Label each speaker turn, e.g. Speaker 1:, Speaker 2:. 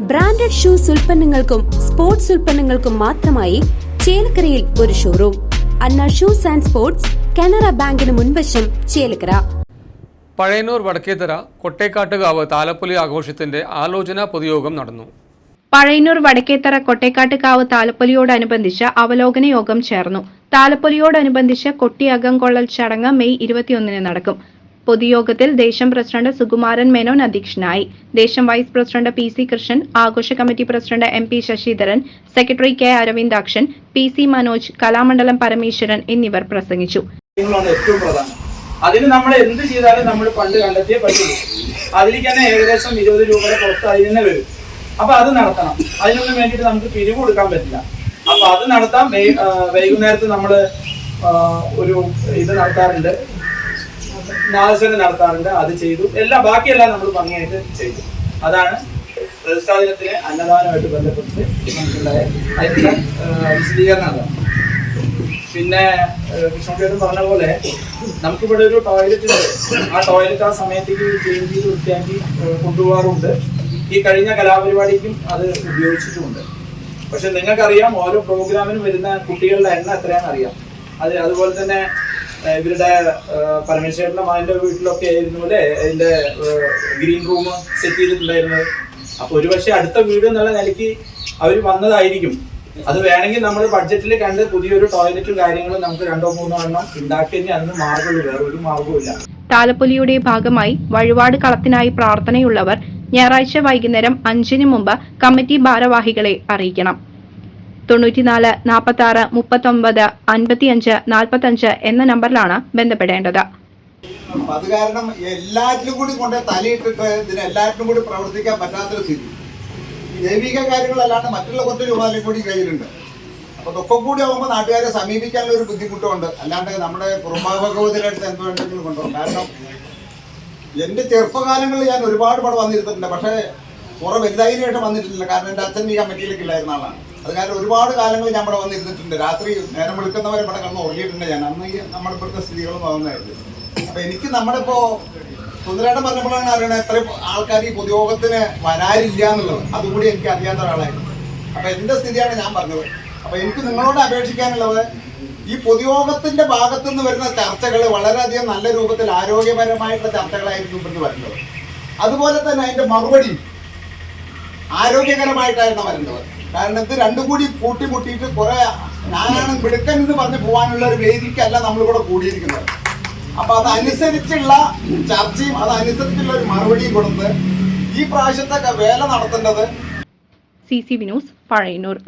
Speaker 1: Branded shoes ഉൽപ്പന്നങ്ങൾക്കും sports ഉൽപ്പന്നങ്ങൾക്കും മാത്രമായി ചേലക്കരയിൽ ഒരു showroom Anna shoes and sports Canara ബാങ്കിന് മുൻവശം ചേലക്കര.
Speaker 2: പഴയന്നൂർ വടക്കേത്തറ കൊട്ടേക്കാട്ടുകാവ് താലപ്പൊലി ആഘോഷത്തിന്റെ ആലോചന പൊതുയോഗം നടന്നു.
Speaker 3: പഴയന്നൂർ വടക്കേത്തറ കൊട്ടേക്കാട്ടുകാവ് താലപ്പൊലിയോടനുബന്ധിച്ച് അവലോകന യോഗം ചേർന്നു. താലപ്പൊലിയോടനുബന്ധിച്ച് കൊട്ടിയകം കൊള്ളൽ ചടങ്ങ് മെയ് ഇരുപത്തിയൊന്നിന് നടക്കും. പൊതുയോഗത്തിൽ ദേശം പ്രസിഡന്റ് സുകുമാരൻ മേനോൻ അധ്യക്ഷനായി. ദേശം vice president P C Krishnan ആഘോഷ committee president M P Sasidharan secretary K Aravindakshan P C Manoj Kalamandalam Parameswaran എന്നിവർ പ്രസംഗിച്ചു.
Speaker 4: അതിന് നമ്മൾ എന്ത് ചെയ്താലും നമ്മൾ ഫണ്ട് കണ്ടെത്തിയേ പറ്റുള്ളൂ അതിലേക്ക് തന്നെ ഏകദേശം ഇരുപത് രൂപയുടെ പുറത്ത് അതിൽ തന്നെ വരും. അപ്പൊ അത് നടത്തണം. അതിനൊന്നും വേണ്ടിയിട്ട് നമുക്ക് പിരിവ് കൊടുക്കാൻ പറ്റില്ല. അപ്പൊ അത് നടത്താം വൈ- ആ, വൈകുന്നേരത്ത് നമ്മൾ ഒരു ഇത് നടത്താറുണ്ട്. നാദസ്വരം നടത്താറുണ്ട്. അത് ചെയ്തു. എല്ലാം ബാക്കിയെല്ലാം നമ്മൾ ഭംഗിയായിട്ട് ചെയ്തു. അതാണ് പ്രതിഷ്ഠാ അന്നദാനമായിട്ട് ബന്ധപ്പെട്ട് നമുക്കുണ്ടായ വിശദീകരണം അതാണ് പിന്നെ കൃഷ്ണചേട്ടൻ പറഞ്ഞ പോലെ നമുക്കിവിടെ ഒരു ടോയ്ലറ്റ് ഉണ്ട്. ആ ടോയ്ലറ്റ് ആ സമയത്തേക്ക് ക്ലീൻ ചെയ്ത് വൃത്തിയാക്കി കൊണ്ടുപോകാറുണ്ട്. ഈ കഴിഞ്ഞ കലാപരിപാടിക്കും അത് ഉപയോഗിച്ചിട്ടുമുണ്ട്. പക്ഷെ നിങ്ങൾക്കറിയാം ഓരോ പ്രോഗ്രാമിനും വരുന്ന കുട്ടികളുടെ എണ്ണം എത്രയാണെന്ന് അറിയാം അത് അതുപോലെ തന്നെ ഇവരുടെ പരമേശ്വരന്റെ മകന്റെ വീട്ടിലൊക്കെ ആയിരുന്നു അല്ലെ? അതിന്റെ ഗ്രീൻ റൂം സെറ്റ് ചെയ്തിട്ടുണ്ടായിരുന്നത്. അപ്പൊ ഒരുപക്ഷെ അടുത്ത വീട് എന്നുള്ള നിലയ്ക്ക് അവർ വന്നതായിരിക്കും. അത് വേണമെങ്കിൽ നമ്മൾ ബഡ്ജറ്റിൽ കണ്ട് പുതിയൊരു ടോയ്ലറ്റും കാര്യങ്ങളും നമുക്ക് രണ്ടോ മൂന്നോ എണ്ണം ഉണ്ടാക്കിയ അന്ന് മാർഗമുള്ളൂ വേറെ ഒരു മാർഗവും
Speaker 3: താലപ്പൊലിയുടെ ഭാഗമായി വഴിപാട് കളത്തിനായി പ്രാർത്ഥനയുള്ളവർ ഞായറാഴ്ച വൈകുന്നേരം അഞ്ചിനു മുമ്പ് കമ്മിറ്റി ഭാരവാഹികളെ അറിയിക്കണം. തൊണ്ണൂറ്റിനാല് നാൽപ്പത്തി ആറ് മുപ്പത്തൊമ്പത് അൻപത്തിയഞ്ച് നാൽപ്പത്തഞ്ച് എന്ന നമ്പറിലാണ് ബന്ധപ്പെടേണ്ടത്.
Speaker 5: അത് കാരണം എല്ലാറ്റിലും കൂടി കൊണ്ട് തലയിട്ടിട്ട് ഇതിന് എല്ലാറ്റിലും കൂടി പ്രവർത്തിക്കാൻ പറ്റാത്തൊരു സ്ഥിതി. ജൈവിക കാര്യങ്ങളല്ലാണ്ട് മറ്റുള്ള കുറച്ച് രൂപയിലും കൂടി കയ്യിലുണ്ട്. അപ്പൊ ഇതൊക്കെ കൂടി ആകുമ്പോൾ നാട്ടുകാരെ സമീപിക്കാനുള്ള ഒരു ബുദ്ധിമുട്ടുണ്ട് അല്ലാണ്ട് നമ്മുടെ കുറുമാഭഗവതിയുടെ അടുത്ത് എന്തോ വേണ്ടെങ്കിലും കൊണ്ടോ കാരണം എന്റെ ചെറുപ്പകാലങ്ങളിൽ ഞാൻ ഒരുപാട് പടം വന്നിരുന്നിട്ടുണ്ട്. പക്ഷെ കുറെ വലുതായിട്ട് വന്നിട്ടില്ല. കാരണം എന്റെ അച്ഛൻ ഈ കമ്മിറ്റിയിലേക്ക് ഇല്ലായിരുന്ന ആളാണ്. അത് കാരണം ഒരുപാട് കാലങ്ങൾ ഞാൻ ഇവിടെ വന്നിരുന്നിട്ടുണ്ട്. രാത്രി നേരം വിളിക്കുന്നവരെ ഇവിടെ കിടന്ന് ഉറങ്ങിയിട്ടുണ്ട് ഞാൻ. അന്ന് ഈ നമ്മുടെ ഇവിടുത്തെ സ്ഥിതികളും വന്നായിരുന്നു അപ്പൊ എനിക്ക് നമ്മുടെ ഇപ്പോ സുന്ദരേട്ടൻ പറഞ്ഞപ്പോഴാണ് അറിയണത് എത്ര ആൾക്കാർ ഈ പൊതുയോഗത്തിന് വരാറില്ല എന്നുള്ളത്. അതുകൂടി എനിക്ക് അറിയാത്ത ഒരാളായിരുന്നു. അപ്പൊ എന്റെ സ്ഥിതിയാണ് ഞാൻ പറഞ്ഞത്. അപ്പൊ എനിക്ക് നിങ്ങളോട് അപേക്ഷിക്കാനുള്ളത് ഈ പൊതുയോഗത്തിന്റെ ഭാഗത്തു നിന്ന് വരുന്ന ചർച്ചകൾ വളരെയധികം നല്ല രൂപത്തിൽ ആരോഗ്യപരമായിട്ടുള്ള ചർച്ചകളായിരിക്കും ഇവിടുന്ന് വരുന്നത്. അതുപോലെ തന്നെ അതിന്റെ മറുപടി ആരോഗ്യകരമായിട്ടായിരുന്നു വരുന്നത്. കാരണം ഇത് രണ്ടും കൂടി കൂട്ടിമുട്ടിയിട്ട് കുറെ ഞാനാണ് മിടുക്കൻ എന്ന് പറഞ്ഞ് പോകാനുള്ള ഒരു വേദിക്കല്ല നമ്മളിവിടെ കൂടിയിരിക്കുന്നത്. അപ്പൊ അതനുസരിച്ചുള്ള ചർച്ചയും അതനുസരിച്ചുള്ള ഒരു മറുപടിയും കൊടുത്ത് ഈ പ്രാവശ്യത്തെ വേല നടത്തേണ്ടത്
Speaker 3: സി സി വിനോസ് പഴയന്നൂർ.